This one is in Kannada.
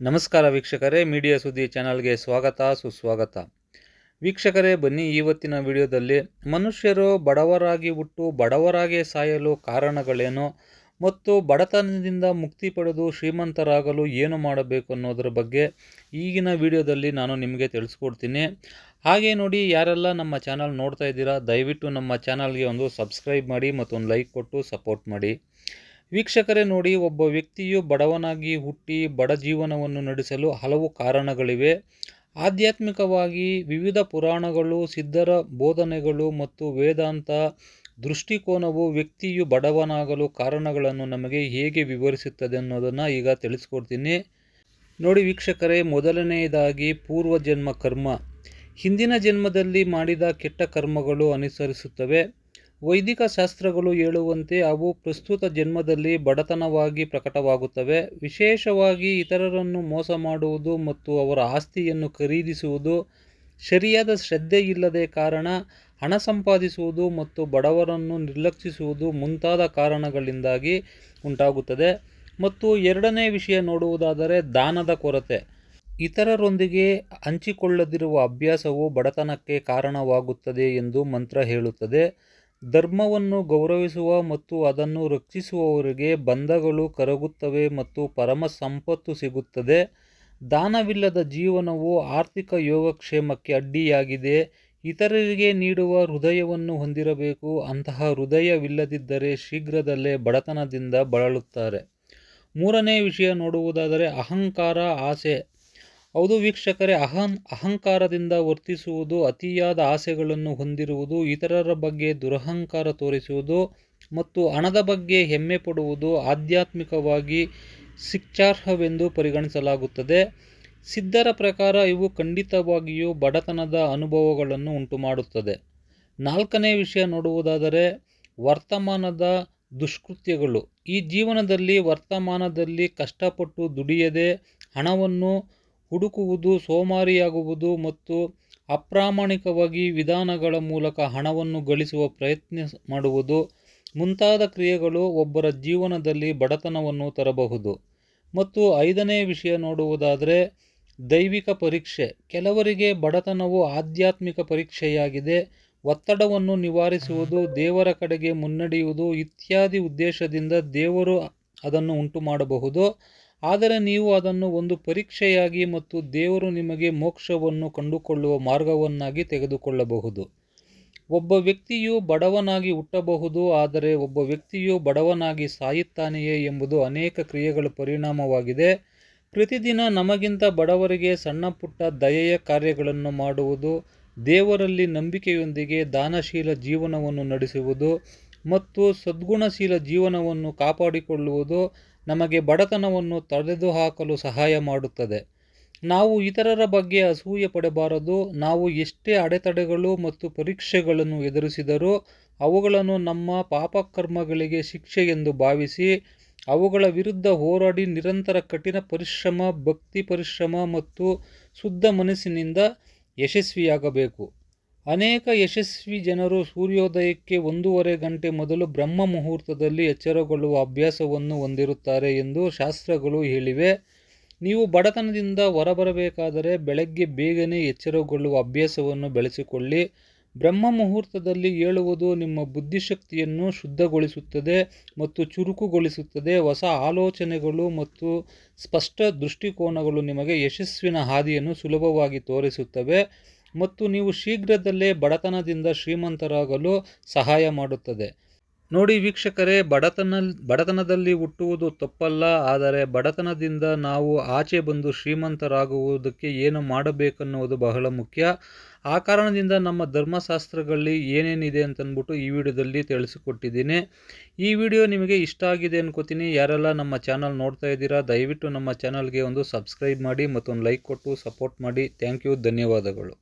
ನಮಸ್ಕಾರ ವೀಕ್ಷಕರೇ, ಮೀಡಿಯಾ ಸುದ್ದಿ ಚಾನಲ್ಗೆ ಸ್ವಾಗತ, ಸುಸ್ವಾಗತ. ವೀಕ್ಷಕರೇ, ಬನ್ನಿ ಇವತ್ತಿನ ವಿಡಿಯೋದಲ್ಲಿ. ಮನುಷ್ಯರು ಬಡವರಾಗಿ ಹುಟ್ಟು, ಬಡವರಾಗಿ ಸಾಯಲು ಕಾರಣಗಳೇನು ಮತ್ತು ಬಡತನದಿಂದ ಮುಕ್ತಿ ಪಡೆದು ಶ್ರೀಮಂತರಾಗಲು ಏನು ಮಾಡಬೇಕು ಅನ್ನೋದರ ಬಗ್ಗೆ ಈಗಿನ ವಿಡಿಯೋದಲ್ಲಿ ನಾನು ನಿಮಗೆ ತಿಳಿಸ್ಕೊಡ್ತೀನಿ. ಹಾಗೆ ನೋಡಿ, ಯಾರೆಲ್ಲ ನಮ್ಮ ಚಾನಲ್ ನೋಡ್ತಾ ಇದ್ದೀರಾ, ದಯವಿಟ್ಟು ನಮ್ಮ ಚಾನಲ್ಗೆ ಒಂದು ಸಬ್ಸ್ಕ್ರೈಬ್ ಮಾಡಿ ಮತ್ತೊಂದು ಲೈಕ್ ಕೊಟ್ಟು ಸಪೋರ್ಟ್ ಮಾಡಿ. ವೀಕ್ಷಕರೇ ನೋಡಿ, ಒಬ್ಬ ವ್ಯಕ್ತಿಯು ಬಡವನಾಗಿ ಹುಟ್ಟಿ ಬಡ ಜೀವನವನ್ನು ನಡೆಸಲು ಹಲವು ಕಾರಣಗಳಿವೆ. ಆಧ್ಯಾತ್ಮಿಕವಾಗಿ ವಿವಿಧ ಪುರಾಣಗಳು, ಸಿದ್ಧರ ಬೋಧನೆಗಳು ಮತ್ತು ವೇದಾಂತ ದೃಷ್ಟಿಕೋನವು ವ್ಯಕ್ತಿಯು ಬಡವನಾಗಲು ಕಾರಣಗಳನ್ನು ನಮಗೆ ಹೇಗೆ ವಿವರಿಸುತ್ತದೆ ಅನ್ನೋದನ್ನು ಈಗ ತಿಳಿಸ್ಕೊಡ್ತೀನಿ. ನೋಡಿ ವೀಕ್ಷಕರೇ, ಮೊದಲನೆಯದಾಗಿ ಪೂರ್ವಜನ್ಮ ಕರ್ಮ. ಹಿಂದಿನ ಜನ್ಮದಲ್ಲಿ ಮಾಡಿದ ಕೆಟ್ಟ ಕರ್ಮಗಳು ಅನುಸರಿಸುತ್ತವೆ. ವೈದಿಕ ಶಾಸ್ತ್ರಗಳು ಹೇಳುವಂತೆ ಅವು ಪ್ರಸ್ತುತ ಜನ್ಮದಲ್ಲಿ ಬಡತನವಾಗಿ ಪ್ರಕಟವಾಗುತ್ತವೆ. ವಿಶೇಷವಾಗಿ ಇತರರನ್ನು ಮೋಸ ಮಾಡುವುದು ಮತ್ತು ಅವರ ಆಸ್ತಿಯನ್ನು ಖರೀದಿಸುವುದು ಸರಿಯಾದ ಶ್ರದ್ಧೆ ಇಲ್ಲದೆ ಕಾರಣ, ಹಣ ಸಂಪಾದಿಸುವುದು ಮತ್ತು ಬಡವರನ್ನು ನಿರ್ಲಕ್ಷಿಸುವುದು ಮುಂತಾದ ಕಾರಣಗಳಿಂದಾಗಿ ಉಂಟಾಗುತ್ತದೆ. ಮತ್ತು ಎರಡನೇ ವಿಷಯ ನೋಡುವುದಾದರೆ ದಾನದ ಕೊರತೆ. ಇತರರೊಂದಿಗೆ ಹಂಚಿಕೊಳ್ಳದಿರುವ ಅಭ್ಯಾಸವು ಬಡತನಕ್ಕೆ ಕಾರಣವಾಗುತ್ತದೆ ಎಂದು ಮಂತ್ರ ಹೇಳುತ್ತದೆ. ಧರ್ಮವನ್ನು ಗೌರವಿಸುವ ಮತ್ತು ಅದನ್ನು ರಕ್ಷಿಸುವವರಿಗೆ ಬಂಧಗಳು ಕರಗುತ್ತವೆ ಮತ್ತು ಪರಮ ಸಂಪತ್ತು ಸಿಗುತ್ತದೆ. ದಾನವಿಲ್ಲದ ಜೀವನವು ಆರ್ಥಿಕ ಯೋಗಕ್ಷೇಮಕ್ಕೆ ಅಡ್ಡಿಯಾಗಿದೆ. ಇತರರಿಗೆ ನೀಡುವ ಹೃದಯವನ್ನು ಹೊಂದಿರಬೇಕು. ಅಂತಹ ಹೃದಯವಿಲ್ಲದಿದ್ದರೆ ಶೀಘ್ರದಲ್ಲೇ ಬಡತನದಿಂದ ಬಳಲುತ್ತಾರೆ. ಮೂರನೇ ವಿಷಯ ನೋಡುವುದಾದರೆ ಅಹಂಕಾರ, ಆಸೆ. ಹೌದು ವೀಕ್ಷಕರೇ, ಅಹಂ, ಅಹಂಕಾರದಿಂದ ವರ್ತಿಸುವುದು, ಅತಿಯಾದ ಆಸೆಗಳನ್ನು ಹೊಂದಿರುವುದು, ಇತರರ ಬಗ್ಗೆ ದುರಹಂಕಾರ ತೋರಿಸುವುದು ಮತ್ತು ಹಣದ ಬಗ್ಗೆ ಹೆಮ್ಮೆ ಪಡುವುದು ಆಧ್ಯಾತ್ಮಿಕವಾಗಿ ಶಿಕ್ಷಾರ್ಹವೆಂದು ಪರಿಗಣಿಸಲಾಗುತ್ತದೆ. ಸಿದ್ಧರ ಪ್ರಕಾರ ಇವು ಖಂಡಿತವಾಗಿಯೂ ಬಡತನದ ಅನುಭವಗಳನ್ನು ಉಂಟುಮಾಡುತ್ತದೆ. ನಾಲ್ಕನೇ ವಿಷಯ ನೋಡುವುದಾದರೆ ವರ್ತಮಾನದ ದುಷ್ಕೃತ್ಯಗಳು. ಈ ಜೀವನದಲ್ಲಿ, ವರ್ತಮಾನದಲ್ಲಿ ಕಷ್ಟಪಟ್ಟು ದುಡಿಯದೆ ಹಣವನ್ನು ಹುಡುಕುವುದು, ಸೋಮಾರಿಯಾಗುವುದು ಮತ್ತು ಅಪ್ರಾಮಾಣಿಕವಾಗಿ ವಿಧಾನಗಳ ಮೂಲಕ ಹಣವನ್ನು ಗಳಿಸುವ ಪ್ರಯತ್ನ ಮಾಡುವುದು, ಮುಂತಾದ ಕ್ರಿಯೆಗಳು ಒಬ್ಬರ ಜೀವನದಲ್ಲಿ ಬಡತನವನ್ನು ತರಬಹುದು. ಮತ್ತು ಐದನೇ ವಿಷಯ ನೋಡುವುದಾದರೆ, ದೈವಿಕ ಪರೀಕ್ಷೆ. ಕೆಲವರಿಗೆ ಬಡತನವು ಆಧ್ಯಾತ್ಮಿಕ ಪರೀಕ್ಷೆಯಾಗಿದೆ. ಒತ್ತಡವನ್ನು ನಿವಾರಿಸುವುದು, ದೇವರ ಕಡೆಗೆ ಮುನ್ನಡೆಯುವುದು ಇತ್ಯಾದಿ ಉದ್ದೇಶದಿಂದ ದೇವರು ಅದನ್ನು ಉಂಟು ಮಾಡಬಹುದು ಆದರೆ ನೀವು ಅದನ್ನು ಒಂದು ಪರೀಕ್ಷೆಯಾಗಿ ಮತ್ತು ದೇವರು ನಿಮಗೆ ಮೋಕ್ಷವನ್ನು ಕಂಡುಕೊಳ್ಳುವ ಮಾರ್ಗವನ್ನಾಗಿ ತೆಗೆದುಕೊಳ್ಳಬಹುದು. ಒಬ್ಬ ವ್ಯಕ್ತಿಯು ಬಡವನಾಗಿ ಹುಟ್ಟಬಹುದು, ಆದರೆ ಒಬ್ಬ ವ್ಯಕ್ತಿಯು ಬಡವನಾಗಿ ಸಾಯುತ್ತಾನೆಯೇ ಎಂಬುದು ಅನೇಕ ಕ್ರಿಯೆಗಳ ಪರಿಣಾಮವಾಗಿದೆ. ಪ್ರತಿದಿನ ನಮಗಿಂತ ಬಡವರಿಗೆ ಸಣ್ಣ ಪುಟ್ಟ ದಯೆಯ ಕಾರ್ಯಗಳನ್ನು ಮಾಡುವುದು, ದೇವರಲ್ಲಿ ನಂಬಿಕೆಯೊಂದಿಗೆ ದಾನಶೀಲ ಜೀವನವನ್ನು ನಡೆಸುವುದು ಮತ್ತು ಸದ್ಗುಣಶೀಲ ಜೀವನವನ್ನು ಕಾಪಾಡಿಕೊಳ್ಳುವುದು ನಮಗೆ ಬಡತನವನ್ನು ತಡೆದುಹಾಕಲು ಸಹಾಯ ಮಾಡುತ್ತದೆ. ನಾವು ಇತರರ ಬಗ್ಗೆ ಅಸೂಯೆ ಪಡಬಾರದು. ನಾವು ಎಷ್ಟೇ ಅಡೆತಡೆಗಳು ಮತ್ತು ಪರೀಕ್ಷೆಗಳನ್ನು ಎದುರಿಸಿದರೂ ಅವುಗಳನ್ನು ನಮ್ಮ ಪಾಪಕರ್ಮಗಳಿಗೆ ಶಿಕ್ಷೆ ಎಂದು ಭಾವಿಸಿ, ಅವುಗಳ ವಿರುದ್ಧ ಹೋರಾಡಿ ನಿರಂತರ ಕಠಿಣ ಪರಿಶ್ರಮ, ಭಕ್ತಿ ಪರಿಶ್ರಮ ಮತ್ತು ಶುದ್ಧ ಮನಸ್ಸಿನಿಂದ ಯಶಸ್ವಿಯಾಗಬೇಕು. ಅನೇಕ ಯಶಸ್ವಿ ಜನರು ಸೂರ್ಯೋದಯಕ್ಕೆ ಒಂದೂವರೆ ಗಂಟೆ ಮೊದಲು ಬ್ರಹ್ಮ ಮುಹೂರ್ತದಲ್ಲಿ ಎಚ್ಚರಗೊಳ್ಳುವ ಅಭ್ಯಾಸವನ್ನು ಹೊಂದಿರುತ್ತಾರೆ ಎಂದು ಶಾಸ್ತ್ರಗಳು ಹೇಳಿವೆ. ನೀವು ಬಡತನದಿಂದ ಹೊರಬರಬೇಕಾದರೆ ಬೆಳಗ್ಗೆ ಬೇಗನೆ ಎಚ್ಚರಗೊಳ್ಳುವ ಅಭ್ಯಾಸವನ್ನು ಬೆಳೆಸಿಕೊಳ್ಳಿ. ಬ್ರಹ್ಮ ಮುಹೂರ್ತದಲ್ಲಿ ಹೇಳುವುದು ನಿಮ್ಮ ಬುದ್ಧಿಶಕ್ತಿಯನ್ನು ಶುದ್ಧಗೊಳಿಸುತ್ತದೆ ಮತ್ತು ಚುರುಕುಗೊಳಿಸುತ್ತದೆ. ಹೊಸ ಆಲೋಚನೆಗಳು ಮತ್ತು ಸ್ಪಷ್ಟ ದೃಷ್ಟಿಕೋನಗಳು ನಿಮಗೆ ಯಶಸ್ವಿನ ಹಾದಿಯನ್ನು ಸುಲಭವಾಗಿ ತೋರಿಸುತ್ತವೆ. ಮತ್ತು ನೀವು ಶೀಘ್ರದಲ್ಲೇ ಬಡತನದಿಂದ ಶ್ರೀಮಂತರಾಗಲು ಸಹಾಯ ಮಾಡುತ್ತದೆ. ನೋಡಿ ವೀಕ್ಷಕರೇ ಬಡತನ ಬಡತನದಲ್ಲಿ ಹುಟ್ಟುವುದು ತಪ್ಪಲ್ಲ, ಆದರೆ ಬಡತನದಿಂದ ನಾವು ಆಚೆ ಬಂದು ಶ್ರೀಮಂತರಾಗುವುದಕ್ಕೆ ಏನು ಮಾಡಬೇಕನ್ನುವುದು ಬಹಳ ಮುಖ್ಯ. ಆ ಕಾರಣದಿಂದ ನಮ್ಮ ಧರ್ಮಶಾಸ್ತ್ರಗಳಲ್ಲಿ ಏನೇನಿದೆ ಅಂತಂದ್ಬಿಟ್ಟು ಈ ವಿಡಿಯೋದಲ್ಲಿ ತಿಳಿಸಿಕೊಟ್ಟಿದ್ದೀನಿ. ಈ ವಿಡಿಯೋ ನಿಮಗೆ ಇಷ್ಟ ಆಗಿದೆ ಅನ್ಕೋತೀನಿ. ಯಾರೆಲ್ಲ ನಮ್ಮ ಚಾನಲ್ ನೋಡ್ತಾ ಇದ್ದೀರಾ, ದಯವಿಟ್ಟು ನಮ್ಮ ಚಾನಲ್ಗೆ ಒಂದು ಸಬ್ಸ್ಕ್ರೈಬ್ ಮಾಡಿ ಮತ್ತೊಂದು ಲೈಕ್ ಕೊಟ್ಟು ಸಪೋರ್ಟ್ ಮಾಡಿ. ಥ್ಯಾಂಕ್ ಯು, ಧನ್ಯವಾದಗಳು.